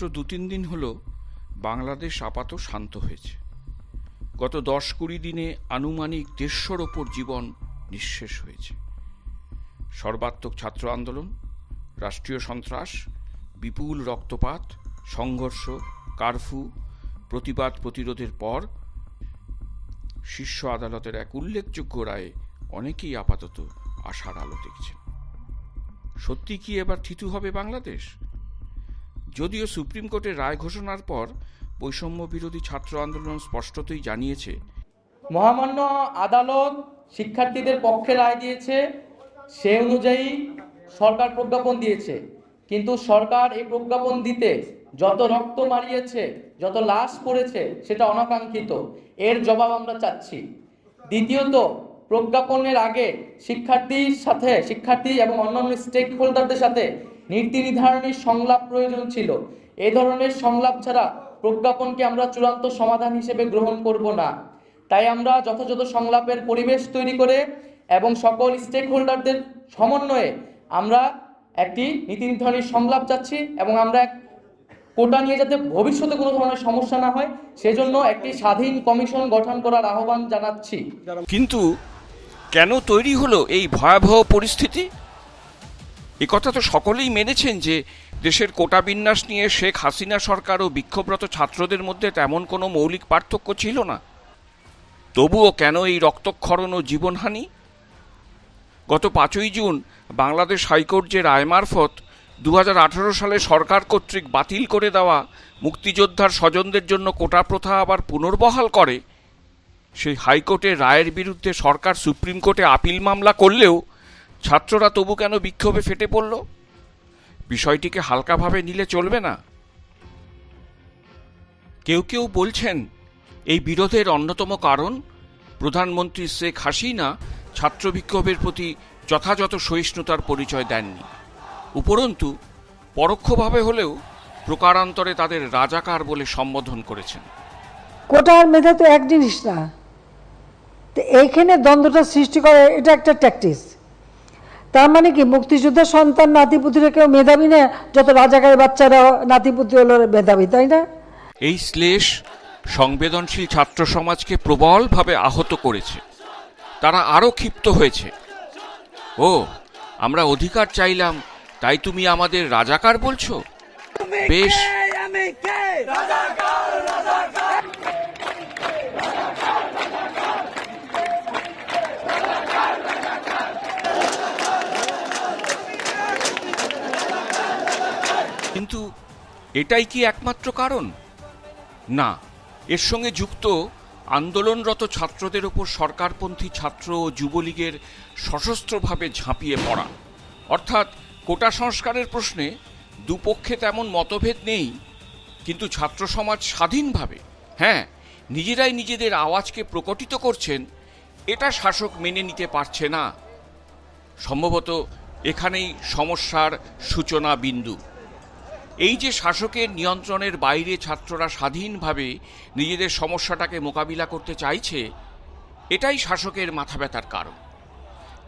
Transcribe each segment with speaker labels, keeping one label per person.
Speaker 1: মাত্র দু তিন দিন হল বাংলাদেশ আপাত শান্ত হয়েছে। গত দশ কুড়ি দিনে আনুমানিক দেড়শোর ওপর জীবন নিঃশেষ হয়েছে। সর্বাত্মক ছাত্র আন্দোলন, রাষ্ট্রীয় সন্ত্রাস, বিপুল রক্তপাত, সংঘর্ষ, কারফু, প্রতিবাদ প্রতিরোধের পর শীর্ষ আদালতের এক উল্লেখযোগ্য রায়ে অনেকেই আপাতত আশার আলো দেখছেন। সত্যি কি এবার থিতু হবে বাংলাদেশ? যদিও সুপ্রিম কোর্টের রায় ঘোষণার পর বৈষম্য বিরোধী ছাত্র আন্দোলন স্পষ্টতই জানিয়েছে।
Speaker 2: মহামান্য আদালত শিক্ষার্থীদের পক্ষে রায় দিয়েছে, সে অনুযায়ী সরকার প্রজ্ঞাপন দিয়েছে। কিন্তু সরকার এই প্রজ্ঞাপন দিতে যত রক্ত মারিয়েছে, যত লাশ পড়েছে, সেটা অনাকাঙ্ক্ষিত। এর জবাব আমরা চাচ্ছি। দ্বিতীয়ত, প্রজ্ঞাপনের আগে শিক্ষার্থীর সাথে, শিক্ষার্থী এবং অন্যান্য স্টেক হোল্ডারদের সাথে নীতি নির্ধারণের সংলাপ প্রয়োজন ছিল। এ ধরনের সংলাপ ছাড়া প্রজ্ঞাপনকে আমরা চূড়ান্ত সমাধান হিসেবে গ্রহণ করব না। তাই আমরা যথাযথ সংলাপের পরিবেশ তৈরি করে এবং সকল স্টেক হোল্ডারদের সমন্বয়ে আমরা একটি নীতি নির্ধারণের সংলাপ চাচ্ছি এবং আমরা এক কোটা নিয়ে যাতে ভবিষ্যতে কোনো ধরনের সমস্যা না হয়, সেজন্য একটি স্বাধীন কমিশন গঠন করার আহ্বান জানাচ্ছি।
Speaker 1: কিন্তু কেন তৈরি হলো এই ভয়াবহ পরিস্থিতি? কথা তো সকলেই মেনেছেন যে দেশের কোটা বিন্যাস নিয়ে শেখ হাসিনা সরকার ও বিক্ষোভরত ছাত্রদের মধ্যে তেমন কোনো মৌলিক পার্থক্য ছিল না। তবুও কেন এই রক্তক্ষরণ ও জীবনহানি? গত পাঁচই জুন বাংলাদেশ হাইকোর্ট যে রায় মারফত দু হাজার আঠেরো সালে সরকার কর্তৃক বাতিল করে দেওয়া মুক্তিযোদ্ধার স্বজনদের জন্য কোটা প্রথা আবার পুনর্বহাল করে, সেই হাইকোর্টের রায়ের বিরুদ্ধে সরকার সুপ্রিম কোর্টে আপিল মামলা করলেও ছাত্ররা তবু কেন বিক্ষোভে ফেটে পড়ল? বিষয়টিকে হালকাভাবে নিলে চলবে না? কেউ কেউ বলছেন, এই বিরোধের অন্যতম কারণ প্রধানমন্ত্রী শেখ হাসিনা ছাত্র বিক্ষোভের প্রতি যথাযথ সহিষ্ণুতার পরিচয় দেননি। উপরন্তু, পরোক্ষভাবে হলেও প্রকারান্তরে তাদের রাজাকার বলে সম্বোধন করেছেন।
Speaker 3: কোটার মেধা তো এক জিনিস না এইখানে দ্বন্দ্বটা সৃষ্টি করে, এটা একটা ট্যাকটিস তার মানে কি মুক্তিযোদ্ধার সন্তান নাতিপুতিরা কেউ মেধাবী না? যত রাজাকারের বাচ্চারা নাতিপুতি হলো মেধাবী তাই না?
Speaker 1: এই শ্লেষ সংবেদনশীল ছাত্র সমাজকে প্রবলভাবে আহত করেছে। তারা আরও ক্ষিপ্ত হয়েছে। ও আমরা অধিকার চাইলাম তাই তুমি আমাদের রাজাকার বলছো? বেশ। কিন্তু এটাই কি একমাত্র কারণ? না, এর সঙ্গে যুক্ত আন্দোলনরত ছাত্রদের ওপর সরকারপন্থী ছাত্র ও যুবলীগের সশস্ত্রভাবে ঝাঁপিয়ে পড়া। অর্থাৎ কোটা সংস্কারের প্রশ্নে দুপক্ষে তেমন মতভেদ নেই, কিন্তু ছাত্র সমাজ স্বাধীনভাবে হ্যাঁ নিজেরাই নিজেদের আওয়াজকে প্রকটিত করছেন, এটা শাসক মেনে নিতে পারছে না। সম্ভবত এখানেই সমস্যার সূচনা বিন্দু এই যে শাসকের নিয়ন্ত্রণের বাইরে ছাত্ররা স্বাধীনভাবে নিজেদের সমস্যাটাকে মোকাবিলা করতে চাইছে, এটাই শাসকের মাথা ব্যথার কারণ।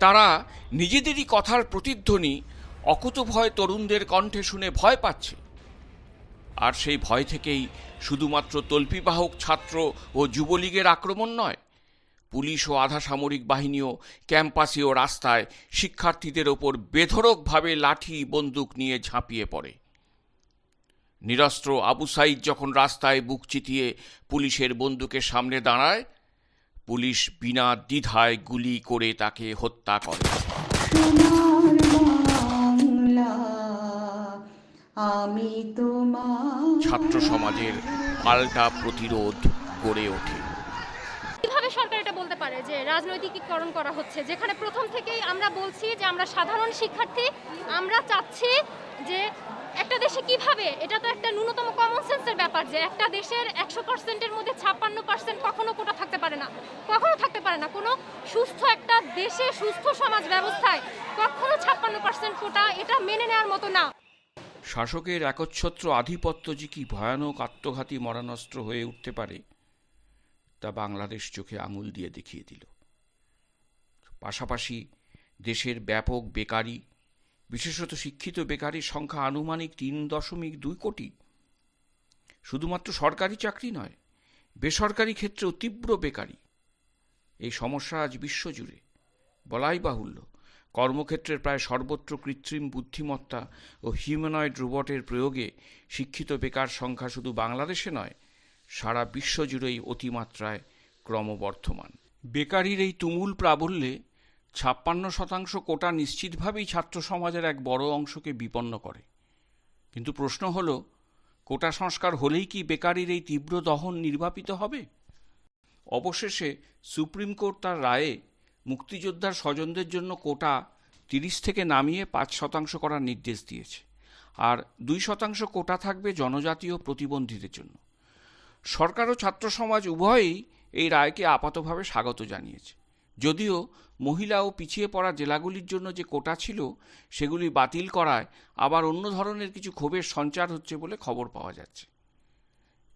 Speaker 1: তারা নিজেদেরই কথার প্রতিধ্বনি অকুতভয় তরুণদের কণ্ঠে শুনে ভয় পাচ্ছে। আর সেই ভয় থেকেই শুধুমাত্র তল্পিবাহক ছাত্র ও যুবলীগের আক্রমণ নয়, পুলিশ ও আধা সামরিক বাহিনীও ক্যাম্পাসে ও রাস্তায় শিক্ষার্থীদের ওপর বেধরকভাবে লাঠি, বন্দুক নিয়ে ঝাঁপিয়ে পড়ে। নিরস্ত্র আবু সাইদ যখন রাস্তায় বুক চিতিয়ে পুলিশের বন্দুকের সামনে দাঁড়ায় পুলিশ বিনা দ্বিধায় গুলি করে তাকে হত্যা করে।
Speaker 4: আমি তোমার
Speaker 1: ছাত্র সমাজের পাল্টা প্রতিরোধ গড়ে ওঠে।
Speaker 5: কীভাবে সরকার এটা বলতে পারে যে রাজনৈতিকীকরণ করা হচ্ছে? যেখানে প্রথম থেকেই আমরা বলছি যে আমরা সাধারণ শিক্ষার্থী আমরা চাচ্ছি যে একটা দেশে কীভাবে? এটা তো একটা ন্যূনতম কমন সেন্সের ব্যাপার যে একটা দেশের একশো পার্সেন্টের মধ্যে ছাপ্পান্ন পার্সেন্ট কখনো কোটা থাকতে পারে না। কখনো থাকতে পারে না। কোনো সুস্থ একটা দেশে সুস্থ সমাজ ব্যবস্থায় কখনো ছাপ্পান্ন পার্সেন্ট কোটা এটা মেনে নেওয়ার মতো না।
Speaker 1: শাসকের একচ্ছত্র আধিপত্য যে কি ভয়ানক আত্মঘাতী মরানস্ত্র হয়ে উঠতে পারে, তা বাংলাদেশ চোখে আঙুল দিয়ে দেখিয়ে দিল। পাশাপাশি দেশের ব্যাপক বেকারি বিশেষত শিক্ষিত বেকারির সংখ্যা আনুমানিক তিন দশমিক দুই কোটি। শুধুমাত্র সরকারি চাকরি নয়, বেসরকারি ক্ষেত্রেও তীব্র বেকারি। এই সমস্যা আজ বিশ্বজুড়ে। বলাই বাহুল্য, কর্মক্ষেত্রের প্রায় সর্বত্র কৃত্রিম বুদ্ধিমত্তা ও হিউম্যানয়েড রোবটের প্রয়োগে শিক্ষিত বেকার সংখ্যা শুধু বাংলাদেশে নয়, সারা বিশ্বজুড়েই অতিমাত্রায় ক্রমবর্ধমান। বেকারির এই তুমুল প্রাবল্যে ছাপ্পান্ন শতাংশ কোটা নিশ্চিতভাবেই ছাত্র সমাজের এক বড় অংশকে বিপন্ন করে। কিন্তু প্রশ্ন হল, কোটা সংস্কার হলেই কি বেকারির এই তীব্র দহন নির্বাপিত হবে? অবশেষে সুপ্রিম কোর্ট তার রায়ে মুক্তিযোদ্ধার স্বজনদের জন্য কোটা তিরিশ থেকে নামিয়ে পাঁচ শতাংশ করার নির্দেশ দিয়েছে, আর দুই শতাংশ কোটা থাকবে জনজাতীয় প্রতিবন্ধীদের জন্য। সরকার ও ছাত্র সমাজ উভয়েই এই রায়কে আপাতভাবে স্বাগত জানিয়েছে। যদিও মহিলা ও পিছিয়ে পড়া জেলাগুলির জন্য যে কোটা ছিল, সেগুলি বাতিল করায় আবার অন্য ধরনের কিছু ক্ষোভের সঞ্চার হচ্ছে বলে খবর পাওয়া যাচ্ছে।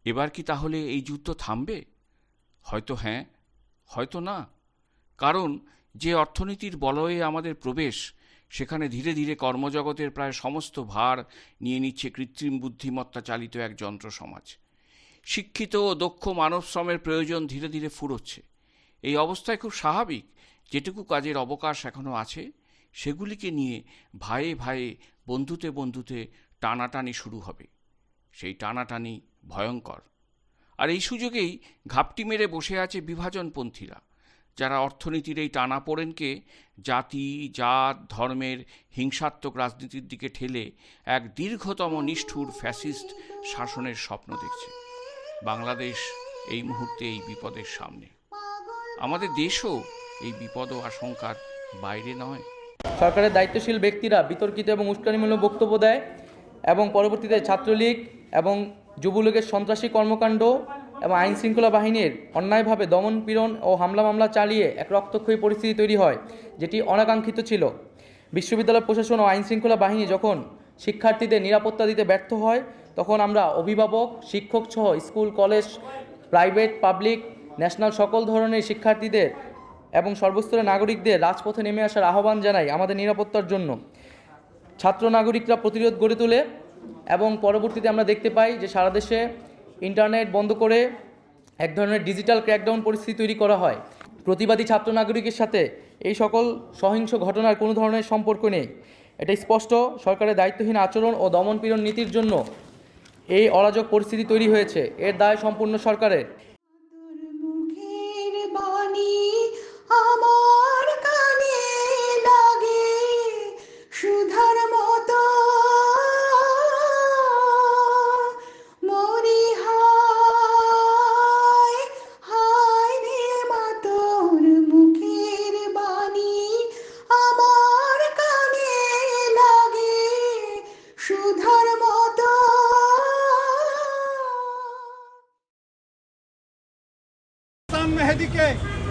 Speaker 1: এবার কি তাহলে এই যুদ্ধ থামবে? হয়তো হ্যাঁ হয়তো না। কারণ যে অর্থনীতির বলয়ে আমাদের প্রবেশ, সেখানে ধীরে ধীরে কর্মজগতের প্রায় সমস্ত ভার নিয়ে নিচ্ছে কৃত্রিম বুদ্ধিমত্তা চালিত এক যন্ত্র সমাজ। শিক্ষিত ও দক্ষ মানব শ্রমের প্রয়োজন ধীরে ধীরে ফুরোচ্ছে। এই অবস্থায় খুব স্বাভাবিক যেটুকু কাজের অবকাশ এখনও আছে, সেগুলিকে নিয়ে ভাইয়ে ভাইয়ে বন্ধুতে বন্ধুতে টানাটানি শুরু হবে। সেই টানাটানি ভয়ঙ্কর। আর এই সুযোগেই ঘাপটি মেরে বসে আছে বিভাজনপন্থীরা, যারা অর্থনীতির এই টানাপোড়েনকে জাতি, জাত, ধর্মের হিংসাত্মক রাজনীতির দিকে ঠেলে এক দীর্ঘতম নিষ্ঠুর ফ্যাসিস্ট শাসনের স্বপ্ন দেখছে। বাংলাদেশ এই মুহূর্তে এই বিপদের সামনে। আমাদের দেশও এই বিপদ ও আশঙ্কার বাইরে নয়।
Speaker 2: সরকারের দায়িত্বশীল ব্যক্তিরা বিতর্কিত এবং উস্কানিমূলক বক্তব্য দেয় এবং পরবর্তীতে ছাত্রলীগ এবং যুবলীগের সন্ত্রাসী কর্মকাণ্ড এবং আইন শৃঙ্খলা বাহিনীর অন্যায়ভাবে দমন পীড়ন ও হামলা মামলা চালিয়ে এক রক্তক্ষয়ী পরিস্থিতি তৈরি হয়, যেটি অনাকাঙ্ক্ষিত ছিল। বিশ্ববিদ্যালয় প্রশাসন ও আইন শৃঙ্খলা বাহিনী যখন শিক্ষার্থীদের নিরাপত্তা দিতে ব্যর্থ হয়, তখন আমরা অভিভাবক, শিক্ষক সহ school, college, private, public national সকল ধরনের শিক্ষার্থীদের এবং সর্বস্তরের নাগরিকদের রাজপথে নেমে আসার আহ্বান জানাই আমাদের নিরাপত্তার জন্য। ছাত্র নাগরিকরা প্রতিরোধ গড়ে তোলে এবং পরবর্তীতে আমরা দেখতে পাই যে সারা দেশে ইন্টারনেট বন্ধ করে এক ধরনের ডিজিটাল ক্র্যাকডাউন পরিস্থিতি তৈরি করা হয়। প্রতিবাদী ছাত্র নাগরিকের সাথে এই সকল সহিংস ঘটনার কোনো ধরনের সম্পর্ক নেই। এটা স্পষ্ট, সরকারের দায়িত্বহীন আচরণ ও দমনপীড়ন নীতির জন্য এই অরাজক পরিস্থিতি তৈরি হয়েছে। এর দায় সম্পূর্ণ সরকারের।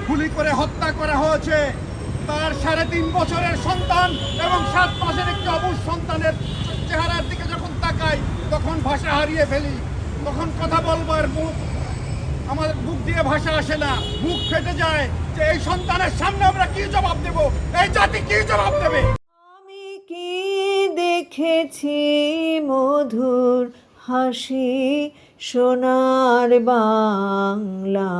Speaker 6: গুলি করে হত্যা করা হয়েছে। তার সাড়ে তিন বছরের সন্তান এবং সাত মাসের একটি অবুজ সন্তানের চেহারার দিকে যখন তাকাই, তখন ভাষা হারিয়ে ফেলি। তখন কথা বলবার মুখ আমাদের বুক দিয়ে ভাষা আসে না। মুখ ফেটে যায় যে এই সন্তানের সামনে আমরা কি জবাব দেব? এই জাতি কি জবাব দেবে?
Speaker 7: আমি কি দেখেছি মধুর হাসি, সোনার বাংলা?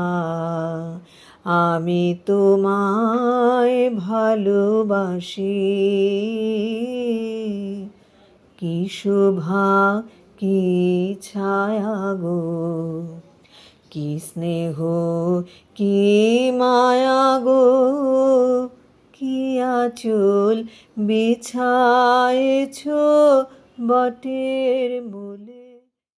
Speaker 7: আমি তোমায় ভালোবাসি। কি শোভা, কি ছায়া গো, কি স্নেহ, কি মায়া গো, কি আচল বিছায়েছ বটের মূলে